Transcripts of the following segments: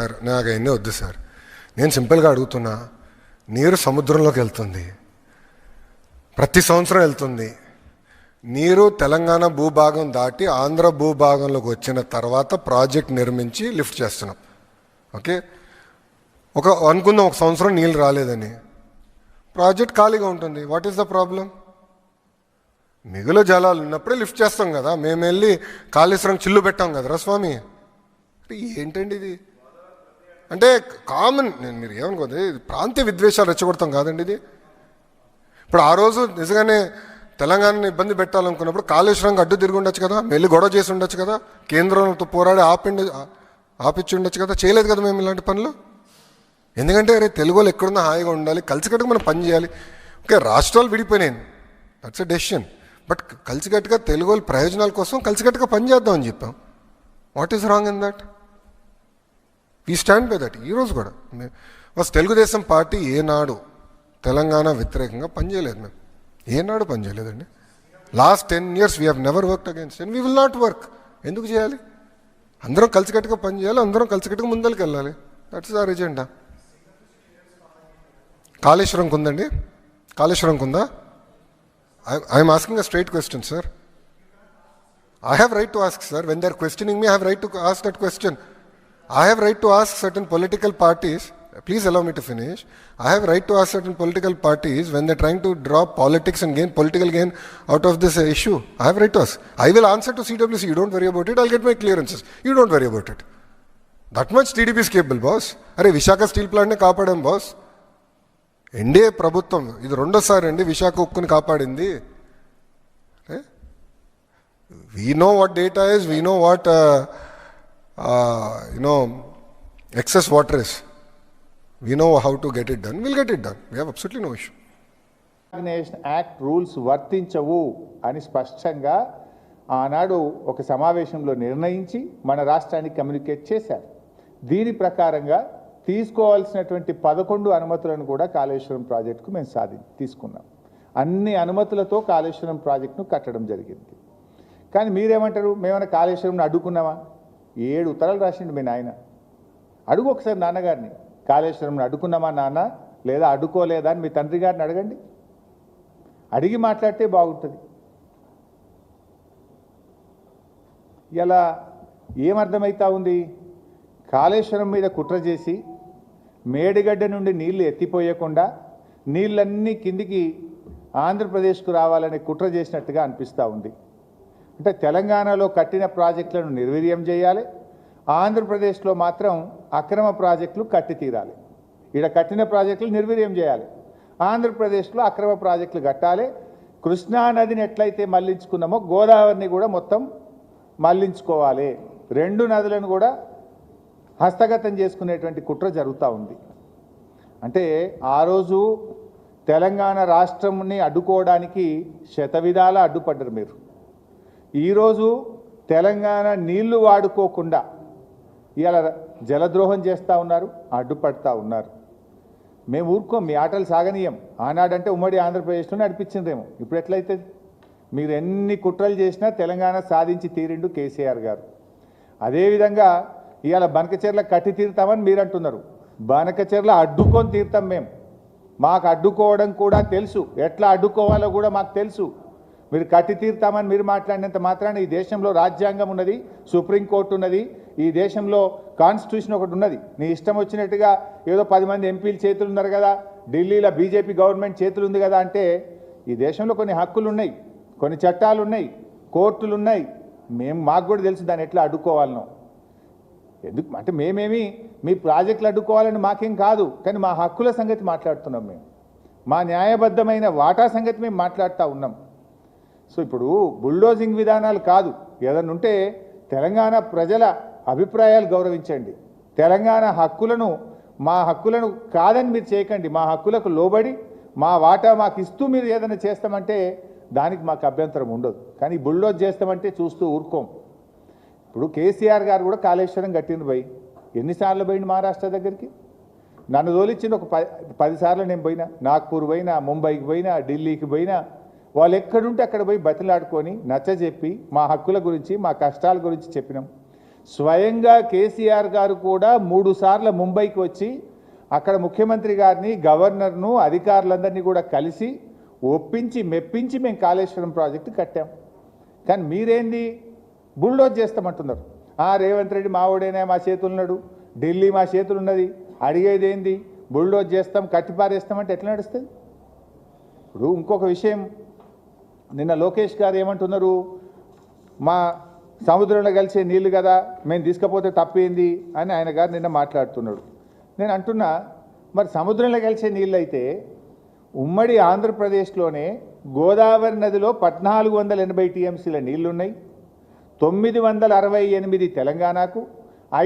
Sir నాకు అవన్నీ వద్దు సార్. నేను సింపుల్గా అడుగుతున్నా నీరు సముద్రంలోకి వెళ్తుంది. ప్రతి సంవత్సరం వెళ్తుంది. నీరు తెలంగాణ భూభాగం దాటి ఆంధ్ర భూభాగంలోకి వచ్చిన తర్వాత ప్రాజెక్ట్ నిర్మించి లిఫ్ట్ చేస్తున్నాం. ఓకే? ఒక అనుకుందాం ఒక సంవత్సరం నీళ్ళు రాలేదని. ప్రాజెక్ట్ ఖాళీగా ఉంటుంది. వాట్ ఈస్ ద ప్రాబ్లం మిగులు జలాలు ఉన్నప్పుడే లిఫ్ట్ చేస్తాం కదా. మేము వెళ్ళి కాళేశ్వరం చిల్లు పెట్టాం కదరా స్వామి. ఏంటండి ఇది? అంటే కామన్ నేను మీరు ఏమనుకోండి ప్రాంతీయ విద్వేషాలు రెచ్చగొడతాం కాదండి ఇది. ఇప్పుడు ఆ రోజు నిజంగానే తెలంగాణని ఇబ్బంది పెట్టాలనుకున్నప్పుడు కాళేశ్వరంకి అడ్డు తిరిగి ఉండొచ్చు కదా వెళ్ళి గొడవ చేసి ఉండొచ్చు కదా కేంద్రంతో పోరాడి ఆపిండి ఆపిచ్చి ఉండొచ్చు కదా చేయలేదు కదా మేము ఇలాంటి పనులు? ఎందుకంటే అరే తెలుగు వాళ్ళు ఎక్కడున్నా హాయిగా ఉండాలి కలిసికట్టుగా మనం పని చేయాలి. ఓకే రాష్ట్రాలు విడిపోయినాయి. దట్స్ అ డెసిషన్ బట్ కలిసికట్టుగా తెలుగు వాళ్ళ ప్రయోజనాల కోసం కలిసికట్టుగా పనిచేద్దామని చెప్పాం. What is wrong in that we stand by that ఈరోజు కూడా. మే- ఫస్ట్ తెలుగుదేశం పార్టీ ఏనాడు తెలంగాణ వ్యతిరేకంగా పనిచేయలేదు మేము. ఏనాడు పనిచేయలేదండి last ten years we have never work against and we will not work ఎందుకు చేయాలి? అందరం కలిసికట్టుగా పనిచేయాలి అందరం కలిసికట్టుగా ముందరికి వెళ్ళాలి. దట్స్ ఆర్ ఎజెండా కాళేశ్వరంకి ఉందండి. కాళేశ్వరంకి ఉందా? I'm asking a straight question sir I have right to ask sir when they are questioning me have right to ask that question I have right to ask certain political parties. Please allow me to finish. I have right to ask certain political parties when they're trying to draw politics and gain political gain out of this uh, issue. I have right to ask. I will answer to CWC. You don't worry about it. I'll get my clearances. You don't worry about it. That much TDP is capable, boss. అరే Visakha steel ప్లాంట్ని కాపాడాం boss NDA ప్రభుత్వం ఇది రెండోసారి అండి విశాఖ ఉక్కుని కాపాడింది we know what data is, we know what, you know excess water is excess water is. We know how to get it done. We'll get it done. We have absolutely no issue. Organisation act rules వర్తించవు అని స్పష్టంగా ఆనాడు ఒక సమావేశంలో నిర్ణయించి మన రాష్ట్రానికి communicate చేశారు దీని ప్రకారంగా తీసుకోవాల్సినటువంటి పదకొండు అనుమతులను కూడా కాళేశ్వరం ప్రాజెక్టుకు మేము సాధి తీసుకున్నాం అన్ని అనుమతులతో కాళేశ్వరం ప్రాజెక్టును కట్టడం జరిగింది కానీ మీరేమంటారు మేమైనా కాళేశ్వరంను అడ్డుకున్నామా ఏడు ఉత్తరాలు రాసిండు మీ నాయన. అడుగు ఒకసారి నాన్నగారిని. కాళేశ్వరం అడుకున్నామా నాన్న? లేదా అడుకోలేదా అని మీ తండ్రి గారిని అడగండి. అడిగి మాట్లాడితే బాగుంటుంది. ఇలా ఏమర్థమవుతా ఉంది? కాళేశ్వరం మీద కుట్ర చేసి మేడిగడ్డ నుండి నీళ్ళు ఎత్తిపోయకుండా నీళ్ళన్నీ కిందికి ఆంధ్రప్రదేశ్కు రావాలని కుట్ర చేసినట్టుగా అనిపిస్తూ ఉంది. అంటే తెలంగాణలో కట్టిన ప్రాజెక్టులను నిర్వీర్యం చేయాలి. ఆంధ్రప్రదేశ్లో మాత్రం అక్రమ ప్రాజెక్టులు కట్టి తీరాలి. ఇక్కడ కట్టిన ప్రాజెక్టులు నిర్వీర్యం చేయాలి. ఆంధ్రప్రదేశ్లో అక్రమ ప్రాజెక్టులు కట్టాలి. కృష్ణా నదిని ఎట్లయితే మళ్ళించుకున్నామో గోదావరిని కూడా మొత్తం మళ్ళించుకోవాలి. రెండు నదులను కూడా హస్తగతం చేసుకునేటువంటి కుట్ర జరుగుతూ ఉంది. అంటే ఆ రోజు తెలంగాణ రాష్ట్రంని అడ్డుకోవడానికి శతవిధాల అడ్డుపడ్డారు మీరు. ఈరోజు తెలంగాణ నీళ్ళు వాడుకోకుండా ఇవాళ జలద్రోహం చేస్తూ ఉన్నారు అడ్డుపడతా ఉన్నారు. మేము ఊరుకో మీ ఆటలు సాగనీయం. ఆనాడంటే ఉమ్మడి ఆంధ్రప్రదేశ్లో నడిపించిందేమో ఇప్పుడు ఎట్లయితే మీరు ఎన్ని కుట్రలు చేసినా తెలంగాణ సాధించి తీరిండు కేసీఆర్ గారు. అదేవిధంగా ఇవాళ బనకచెర్ల కట్టి తీరుతామని మీరు అంటున్నారు బనకచెర్ల అడ్డుకొని తీరుతాం మేము. మాకు అడ్డుకోవడం కూడా తెలుసు. ఎట్లా అడ్డుకోవాలో కూడా మాకు తెలుసు. మీరు కట్టి తీరుతామని మీరు మాట్లాడినంత మాత్రాన ఈ దేశంలో రాజ్యాంగం ఉన్నది సుప్రీంకోర్టు ఉన్నది ఈ దేశంలో కాన్స్టిట్యూషన్ ఒకటి ఉన్నది. నీ ఇష్టం వచ్చినట్టుగా ఏదో పది మంది ఎంపీలు చేతులు ఉన్నారు కదా ఢిల్లీలో బీజేపీ గవర్నమెంట్ చేతులు ఉంది కదా అంటే ఈ దేశంలో కొన్ని హక్కులు ఉన్నాయి కొన్ని చట్టాలు ఉన్నాయి కోర్టులు ఉన్నాయి. మేము మాకు కూడా తెలుసు దాన్ని ఎట్లా అడ్డుకోవాలనో. ఎందుకు? అంటే మేమేమి మీ ప్రాజెక్టులు అడ్డుకోవాలని మాకేం కాదు కానీ మా హక్కుల సంగతి మాట్లాడుతున్నాం మేము. మా న్యాయబద్ధమైన వాటా సంగతి మేము మాట్లాడుతూ ఉన్నాం. సో ఇప్పుడు బుల్డోజింగ్ విధానాలు కాదు. ఏదన్నా ఉంటే తెలంగాణ ప్రజల అభిప్రాయాలు గౌరవించండి. తెలంగాణ హక్కులను మా హక్కులను కాదని మీరు చేయకండి. మా హక్కులకు లోబడి మా వాటా మాకు ఇస్తూ మీరు ఏదైనా చేస్తామంటే దానికి మాకు అభ్యంతరం ఉండదు. కానీ బుల్డోజ్ చేస్తామంటే చూస్తూ ఊరుకోం. ఇప్పుడు కేసీఆర్ గారు కూడా కాళేశ్వరం కట్టింది పోయి ఎన్నిసార్లు పోయింది మహారాష్ట్ర దగ్గరికి? నన్ను తోలిచ్చింది ఒక పది పదిసార్లు నేను పోయినా. నాగ్పూర్ పోయినా ముంబైకి పోయినా ఢిల్లీకి పోయినా వాళ్ళు ఎక్కడుంటే అక్కడ పోయి బతిలాడుకొని నచ్చజెప్పి మా హక్కుల గురించి మా కష్టాల గురించి చెప్పినాం. స్వయంగా కేసీఆర్ గారు కూడా మూడు సార్లు ముంబైకి వచ్చి అక్కడ ముఖ్యమంత్రి గారిని గవర్నర్ను అధికారులందరినీ కూడా కలిసి ఒప్పించి మెప్పించి మేము కాళేశ్వరం ప్రాజెక్టు కట్టాం. కానీ మీరేంది? బుల్డోజ్ చేస్తామంటున్నారు. ఆ రేవంత్ రెడ్డి మావోడేనే మా చేతులు ఉన్నాడు ఢిల్లీ మా చేతులు ఉన్నది. అడిగేది ఏంది బుల్డోజ్ చేస్తాం కట్టిపారేస్తామంటే ఎట్లా నడుస్తుంది? ఇప్పుడు ఇంకొక విషయం నిన్న లోకేష్ గారు ఏమంటున్నారు? మా సముద్రంలో కలిసే నీళ్ళు కదా మేము తీసుకపోతే తప్పేంది అని ఆయన గారు నిన్న మాట్లాడుతున్నాడు నేను అంటున్నా మరి సముద్రంలో కలిసే నీళ్ళు అయితే ఉమ్మడి ఆంధ్రప్రదేశ్లోనే గోదావరి నదిలో పద్నాలుగు వందల ఎనభై టీఎంసీల నీళ్ళున్నాయి తొమ్మిది వందల అరవై ఎనిమిది తెలంగాణకు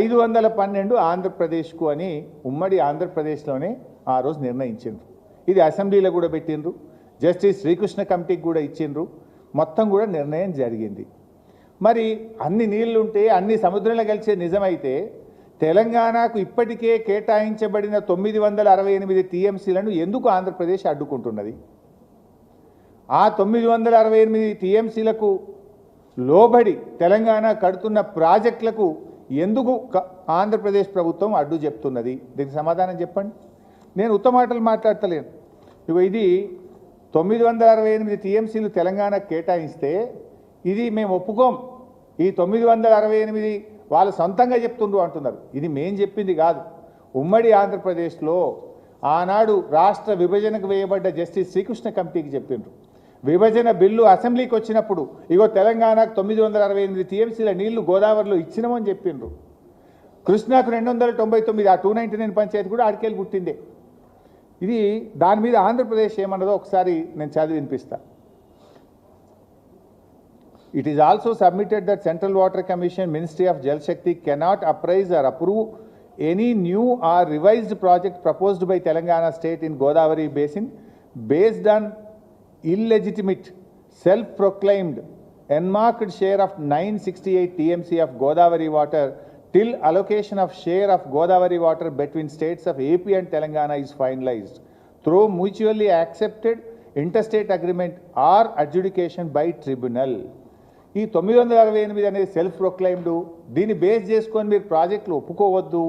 ఐదు వందల పన్నెండు ఆంధ్రప్రదేశ్కు అని ఉమ్మడి ఆంధ్రప్రదేశ్లోనే ఆ రోజు నిర్ణయించిండ్రు. ఇది అసెంబ్లీలో కూడా పెట్టిండ్రు. జస్టిస్ శ్రీకృష్ణ కమిటీకి కూడా ఇచ్చిండ్రు. మొత్తం కూడా నిర్ణయం జరిగింది. మరి అన్ని నీళ్ళుంటే అన్ని సముద్రంలో కలిసే నిజమైతే తెలంగాణకు ఇప్పటికే కేటాయించబడిన తొమ్మిది వందల అరవై ఎనిమిది టీఎంసీలను ఎందుకు ఆంధ్రప్రదేశ్ అడ్డుకుంటున్నది? ఆ తొమ్మిది వందల అరవై ఎనిమిది టీఎంసీలకు లోబడి తెలంగాణ కడుతున్న ప్రాజెక్టులకు ఎందుకు క- ఆంధ్రప్రదేశ్ ప్రభుత్వం అడ్డు చెప్తున్నది? దీనికి సమాధానం చెప్పండి. నేను ఉత్తమ మాటలు మాట్లాడతలేను. ఇది తొమ్మిది వందల అరవై ఎనిమిది టీఎంసీలు తెలంగాణకు కేటాయిస్తే ఇది మేము ఒప్పుకోం. ఈ తొమ్మిది వందల అరవై ఎనిమిది వాళ్ళు సొంతంగా చెప్తుండ్రు అంటున్నారు. ఇది మేం చెప్పింది కాదు. ఉమ్మడి ఆంధ్రప్రదేశ్లో ఆనాడు రాష్ట్ర విభజనకు వేయబడ్డ జస్టిస్ శ్రీకృష్ణ కమిటీకి చెప్పిండ్రు. విభజన బిల్లు అసెంబ్లీకి వచ్చినప్పుడు ఇగో తెలంగాణకు తొమ్మిది వందల అరవై ఎనిమిది టీఎంసీల నీళ్ళు గోదావరిలో ఇచ్చినామని చెప్పిండ్రు. కృష్ణాకు రెండు వందల తొంభై తొమ్మిది ఆ టూ నైంటీ నైన్ పంచాయతీ కూడా ఆడికెళ్ళి పుట్టిందే ఇది దాని మీద ఆంధ్రప్రదేశ్ ఏమన్నదో ఒకసారి నేను చదివి వినిపిస్తా. It is also submitted that Central Water Commission Ministry of Jal Shakti cannot appraise or approve any new or revised project proposed by Telangana state in Godavari basin based on illegitimate self proclaimed earmarked share of nine sixty eight TMC of Godavari water till allocation of share of Godavari water between states of AP and Telangana is finalised through mutually accepted inter state agreement or adjudication by tribunal ఈ తొమ్మిది వందల అరవై ఎనిమిది అనేది self proclaimed దీన్ని base చేసుకొని మీరు ప్రాజెక్టులు ఒప్పుకోవద్దు.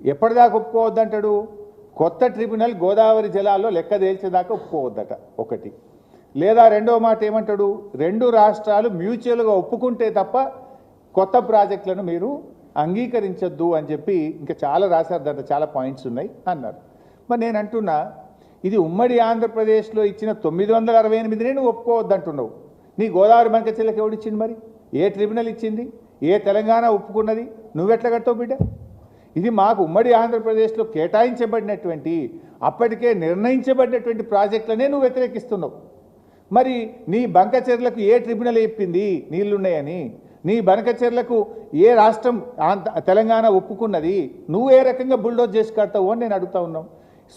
ఎప్పటిదాకా ఒప్పుకోవద్దు అంటాడు కొత్త ట్రిబ్యునల్ గోదావరి జలాల్లో లెక్క తేల్చేదాకా ఒప్పుకోవద్దట ఒకటి. లేదా రెండవ మాట ఏమంటాడు? రెండు రాష్ట్రాలు మ్యూచువల్గా ఒప్పుకుంటే తప్ప కొత్త ప్రాజెక్టులను మీరు అంగీకరించొద్దు అని చెప్పి ఇంకా చాలా రాశారు దాంట్లో చాలా పాయింట్స్ ఉన్నాయి అన్నారు. మరి నేను అంటున్నా ఇది ఉమ్మడి ఆంధ్రప్రదేశ్లో ఇచ్చిన తొమ్మిది వందల అరవై ఎనిమిదిని నువ్వు ఒప్పుకోవద్దు అంటున్నావు నీ గోదావరి బంక చెల్లెకి ఎవడిచ్చింది మరి? ఏ ట్రిబ్యునల్ ఇచ్చింది? ఏ తెలంగాణ ఒప్పుకున్నది? నువ్వెట్లా కట్టవు బిడ్డ? ఇది మాకు ఉమ్మడి ఆంధ్రప్రదేశ్లో కేటాయించబడినటువంటి అప్పటికే నిర్ణయించబడినటువంటి ప్రాజెక్టులనే నువ్వు వ్యతిరేకిస్తున్నావు. మరి నీ బంక చర్యలకు ఏ ట్రిబ్యునల్ చెప్పింది నీళ్ళున్నాయని. నీ బంకచెర్లకు ఏ రాష్ట్రం ఆంధ్ర తెలంగాణ ఒప్పుకున్నది నువ్వు ఏ రకంగా బుల్డోజ్ చేసి కడతావు అని నేను అడుగుతా ఉన్నాం.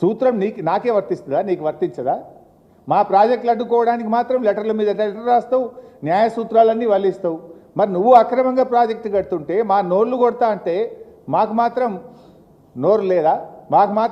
సూత్రం నీకు నాకే వర్తిస్తుందా? నీకు వర్తించదా? మా ప్రాజెక్టులు అడ్డుకోవడానికి మాత్రం లెటర్ల మీద లెటర్ రాస్తావు న్యాయ సూత్రాలన్నీ వల్లిస్తావు. మరి నువ్వు అక్రమంగా ప్రాజెక్టు కడుతుంటే మా నోళ్ళు కొడతా అంటే మాకు మాత్రం నోరు లేదా? మాకు మాత్రం